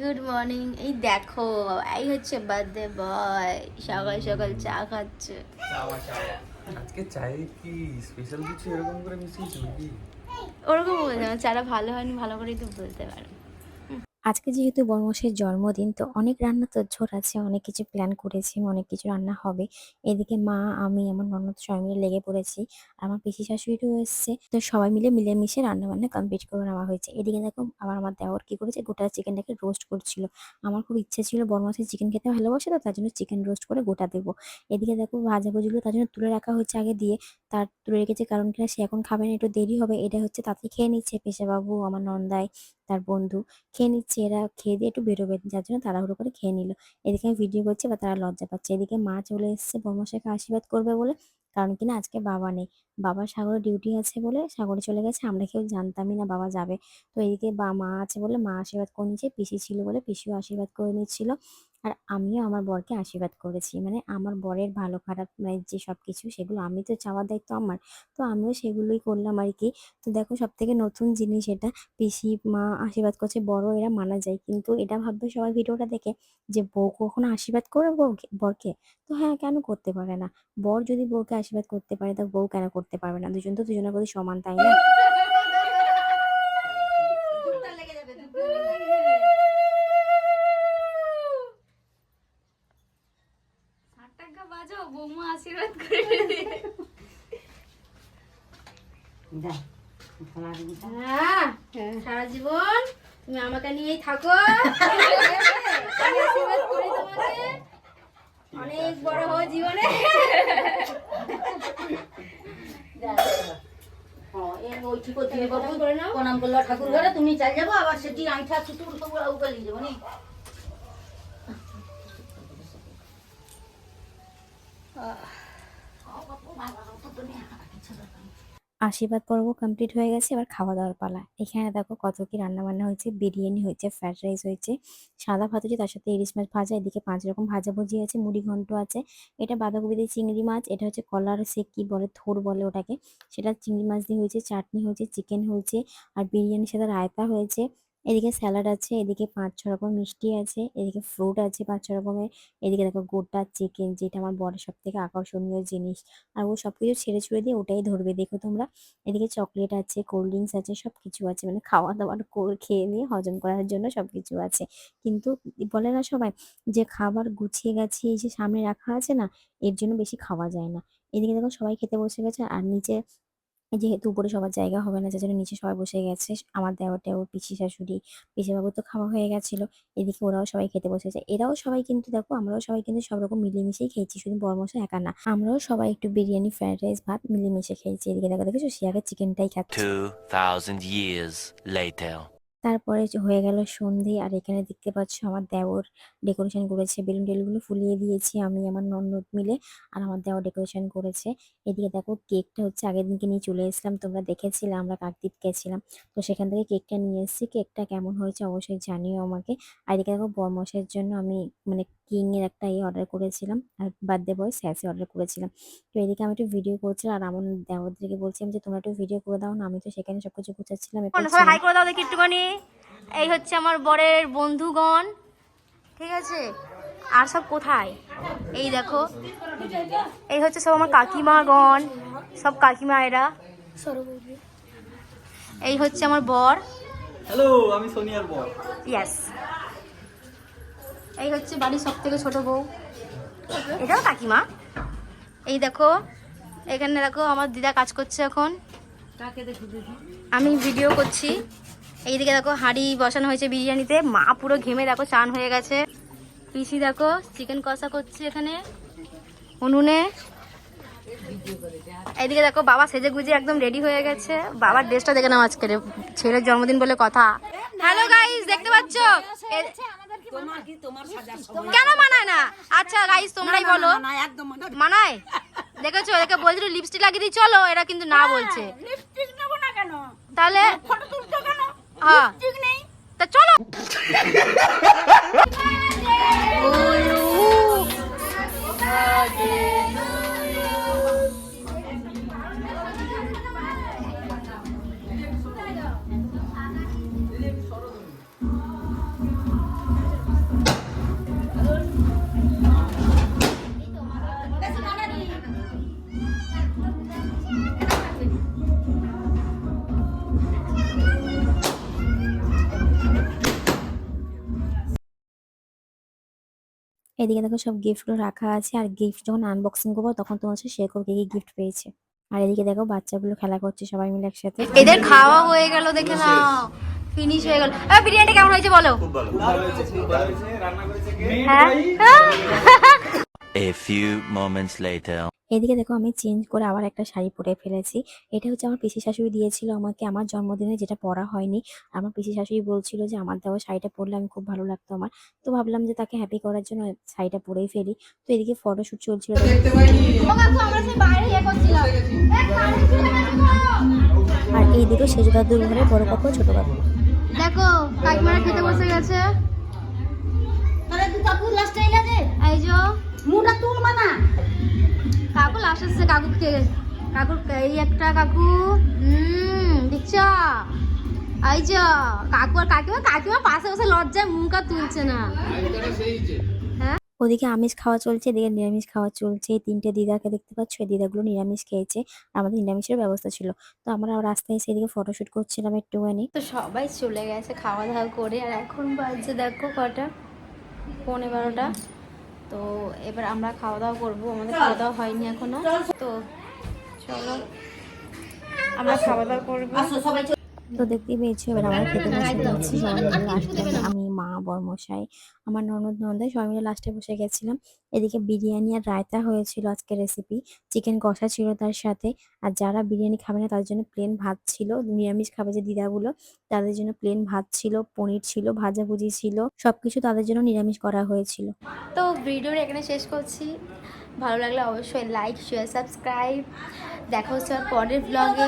Good morning এই দেখো এই হচ্ছে বার্থডে বয় সকাল সকাল চা খাচ্ছে। আজকে চায়ে কি স্পেশাল কিছু এরকম করে মিশিয়েছো নাকি? ওরকম বলতে না চাটা ভালো হয়নি ভালো করেই তো বলতে পারো। আজকে যেহেতু বর্মশের জন্মদিন, তো অনেক রান্না তো ঝোর আছে, অনেক কিছু প্ল্যান করেছি, অনেক কিছু রান্না হবে। এদিকে মা, আমি, আমার ননদ সবাই মিলে লেগে পড়েছি, আর আমার পিসি শাশুড়িও এসছে। তো সবাই মিলে মিলেমিশে রান্না বান্না কমপ্লিট করে নেওয়া হয়েছে। এদিকে দেখো, আবার আমার দেওয়ার কি করেছে, গোটা চিকেনটাকে রোস্ট করছিল। আমার খুব ইচ্ছে ছিল বর্মশের চিকেন খেতে ভালোবাসে, তো তার জন্য চিকেন রোস্ট করে গোটা দেবো। এদিকে দেখো, ভাজা ভাজাভুজিগুলো তার জন্য তুলে রাখা হয়েছে আগে দিয়ে। তার তুলে রেখেছে কারণ কিনা সে এখন খাবে না, একটু দেরি হবে। এটা হচ্ছে তাতে খেয়ে নিচ্ছে পেশাবাবু, আমার নন্দাই। তার বন্ধু খেয়ে নিচ্ছে, এরা খেয়ে দিয়ে একটু বেরোবে। যার জন্য তাড়াহুড়ো করে খেয়ে নিল। এদিকে আমি ভিডিও করছি বা তারা লজ্জা পাচ্ছে। এদিকে মা চলে এসছে বর্মশাকে আশীর্বাদ করবে বলে। কারণ কিনা আজকে বাবা নেই। বাবা সাগরে ডিউটি আছে বলে সাগরে চলে গেছে। আমরা কেউ জানতামই না বাবা যাবে। তো এদিকে বা মা আছে বলে মা আশীর্বাদ করে নিচ্ছে। পিসি ছিল বলে পিসিও আশীর্বাদ করে নিচ্ছিল। আর আমিও আমার বরকে আশীর্বাদ করেছি। মানে আমার বরের ভালো খারাপ মানে যে সব কিছু সেগুলো আমি তো চাওয়ার দায়িত্ব আমার। তো আমিও সেগুলোই করলাম আর কি তো দেখো সব থেকে নতুন জিনিস এটা, পিসি, মা আশীর্বাদ করছে, বড় এরা মানা যায়। কিন্তু এটা ভাববে সবাই ভিডিওটা দেখে যে বউ কখনো আশীর্বাদ করে বউকে, বরকে? তো হ্যাঁ কেন করতে পারে না? বর যদি বউকে আশীর্বাদ করতে পারে, তা বউ কেন করতে পারবে না? দুজন তো দুজনের প্রতি সমান, তাই না? সারা জীবন তুমি আমাকে নিয়েই থাকো। অনেক বড় হও জীবনে। করে প্রণাম করল ঠাকুর ঘরে তুমি চাই যাব আবার সেটি আইঠা ছুটুর সব উগালি যাব নি? আশীর্বাদ পর্ব কমপ্লিট হয়ে গেছে, এবার খাওয়া দাওয়ার পালা। এখানে দেখো কত কি রান্না বান্না হয়েছে, বিরিয়ানি হয়েছে ফ্রাইড রাইস হয়েছে, সাদা ভাত হয়েছে, তার সাথে ইলিশ মাছ ভাজা, এদিকে পাঁচ রকম ভাজা ভুজি আছে, মুড়ি ঘন্ট আছে, এটা বাঁধাকপি দিয়ে চিংড়ি মাছ, এটা হচ্ছে কলার সে কি বলে, থোর বলে ওটাকে, সেটা চিংড়ি মাছ দিয়ে হয়েছে, চাটনি হয়েছে চিকেন হয়েছে, আর বিরিয়ানির সাথে রায়তা হয়েছে। এদিকে স্যালাড আছে, এদিকে পাঁচ ছ রকম মিষ্টি আছে, এদিকে ফ্রুট আছে পাঁচ ছ রকমের, এদিকে দেখো গোটা চিকেন যেটা আমার বরের সব থেকে আকর্ষণীয় জিনিস। আর ও সব কিছু ছেড়ে ছুড়ে দিয়ে ওটাই ধরবে, দেখো তোমরা। এদিকে চকলেট আছে কোল্ড ড্রিঙ্কস আছে সব কিছু আছে মানে খাওয়া দাওয়ার খেয়ে নিয়ে হজম করার জন্য সব কিছু আছে। কিন্তু বলে না সবাই যে খাবার গুছিয়ে গেছে এই যে সামনে রাখা আছে না, এর জন্য বেশি খাওয়া যায় না। এদিকে দেখো সবাই খেতে বসে গেছে, আর নিচে যেহেতু উপরে সবার জায়গা হবে না যার জন্য নিচে সবাই বসে গেছে। আমার দেওয়াটাও পিসি শাশুড়ি পিসি বাবু তো খাওয়া হয়ে গেছিল। এদিকে ওরাও সবাই খেতে বসেছে এরাও সবাই কিন্তু দেখো আমরাও সবাই কিন্তু সব রকম মিলেমিশেই খেয়েছি শুধু বরমশা একা না। আমরাও সবাই একটু বিরিয়ানি ফ্রাইড রাইস ভাত মিলেমিশে খেয়েছি। এদিকে দেখো দেখেছ? সে আগে চিকেনটাই খাচ্ছে। 2,000 years later. তারপরে হয়ে গেল সন্ধে আর এখানে দেখতে পাচ্ছ আমার দেওর ডেকোরেশন করেছে। বেলুন টেলুনগুলো ফুলিয়ে দিয়েছি আমি আমার ননদ মিলে আর আমার দেওর ডেকোরেশন করেছে। এদিকে দেখো কেকটা হচ্ছে আগের দিনকে নিয়ে চলে এসেছিলাম তোমরা দেখেছিলে আমরা কাকদ্বীপ গেছিলাম। তো সেখান থেকে কেকটা নিয়ে এসেছি। কেকটা কেমন হয়েছে অবশ্যই জানিও আমাকে। আর এদিকে দেখো বরমশের জন্য আমি মানে কিংয়ের একটা ইয়ে অর্ডার করেছিলাম আর বার্থডে বয় স্যাসে অর্ডার করেছিলাম। তো এদিকে আমি একটু ভিডিও করছিলাম আর আমার দেওরদেরকে বলছিলাম যে তোমরা একটু ভিডিও করে দাও না। আমি তো সেখানে সবকিছু গুছাচ্ছিলাম এ হাই করে দাও দেখি একটুখানি। এই হচ্ছে আমার বরের বন্ধুগণ। ঠিক আছে? আর সব কোথায়? এই দেখো। এই হচ্ছে সব আমার কাকিমাগণ সব কাকিমা এরা এই হচ্ছে আমার বর। হ্যালো আমি সোনিয়ার বর। ইয়াস এই হচ্ছে বাড়ির সব থেকে ছোট বউ। এটাও কাকিমা। এই দেখো এখানে দেখো আমার দিদা কাজ করছে এখন। আমি ভিডিও করছি। এইদিকে দেখো হাঁড়ি বসানো হয়েছে বিরিয়ানিতে। মা পুরো ঘেমে দেখো চান হয়ে গেছে। পিসি দেখো চিকেন কষা করছে এখানে। উনুনে। এইদিকে দেখো বাবা সেজে গুজে একদম রেডি হয়ে গেছে। বাবার ড্রেসটা দেখে নাও আজকে ছেলের জন্মদিন বলে কথা। হ্যালো গাইস দেখতে পাচ্ছ? কেন মানায় না? আচ্ছা গাইস তোমরাই বলো। মনে মানায়। দেখেছ? এদেরকে বলছিল লিপস্টিক লাগিয়ে দিই চলো এরা কিন্তু না বলছে। না কেন? তাহলে ফটো তুলছো কেন হ্যাঁ ঠিক এদিকে দেখো সব গিফটগুলো রাখা আছে আর গিফট যখন আনবক্সিং করব তখন তোমার সাথে শেয়ার করব কি গিফট পেয়েছে। আর এদিকে দেখো বাচ্চাগুলো খেলা করছে সবাই মিলে একসাথে। এদের খাওয়া হয়ে গেল দেখে না ফিনিশ হয়ে গেল। এ, বিরিয়ানিটা কেমন হয়েছে বলো? হ্যাঁ? A few moments later. এদিকে দেখো আমি চেঞ্জ করে আবার একটা শাড়ি পরে ফেলেছি। এটা হচ্ছে আমার পিসি শাশুড়ি দিয়েছিল আমাকে আমার জন্মদিনে যেটা পরা হয়নি। আমার পিসি শাশুড়ি বলছিল যে আমার দেওয়া শাড়িটা পরলে আমি খুব ভালো লাগতো আমার। তো ভাবলাম যে তাকে হ্যাপি করার জন্য শাড়িটা পরেই ফেলি। তো এদিকে ফটোশ্যুট চলছিল। ইয়ে। আর এইদিকে সেজু দাদুর ঘরে বড় কাকু ছোট কাকু। দেখো কাকিমারা খেতে বসে গেছে। তাহলে তুই কাকু লাস্টে এলে যে? এই যে মুটা তুল মানা কাকু লাস্ট এসেছে কাকু খেয়ে কাকুর এই একটা কাকু হুম দেখছ? এই যে কাকু আর কাকিমা কাকিমা পাশে বসে লজ্জায় মুখ আর তুলছে না। ওদিকে আমিষ খাওয়া চলছে এদিকে নিরামিষ খাওয়া চলছে। এই তিনটে দিদাকে দেখতে পাচ্ছ এই দিদাগুলো নিরামিষ খেয়েছে। আমাদের নিরামিষের ব্যবস্থা ছিল। তো আমরা রাস্তায় এসে এদিকে ফটোশুট করছিলাম একটুখানি। তো সবাই চলে গেছে খাওয়া দাওয়া করে আর এখন বাজছে দেখো কটা? পৌনে বারোটা। তো এবার আমরা খাওয়া দাওয়া করব। আমাদের খাওয়া দাওয়া হয়নি এখনও। তো চলো। আমরা খাওয়া দাওয়া করব তো দেখতেই পেয়েছ এবার আমরা খেতে বসে গেছি। সবাই মিলে লাস্টে আমি মা বর্মশাই আমার ননদ নন্দাই সবাই মিলে লাস্টে বসে গেছিলাম। এদিকে বিরিয়ানি আর রায়তা হয়েছিল আজকে রেসিপি চিকেন কষা ছিল তার সাথে। আর যারা বিরিয়ানি খাবে না তাদের জন্য প্লেন ভাত ছিল। নিরামিষ খাবে যে দিদাগুলো তাদের জন্য প্লেন ভাত ছিল পনির ছিল ভাজাভুজি ছিল। সবকিছু তাদের জন্য নিরামিষ করা হয়েছিল। তো ভিডিওটা এখানে শেষ করছি। ভালো লাগলে অবশ্যই লাইক শেয়ার সাবস্ক্রাইব দেখা হচ্ছে পরের ব্লগে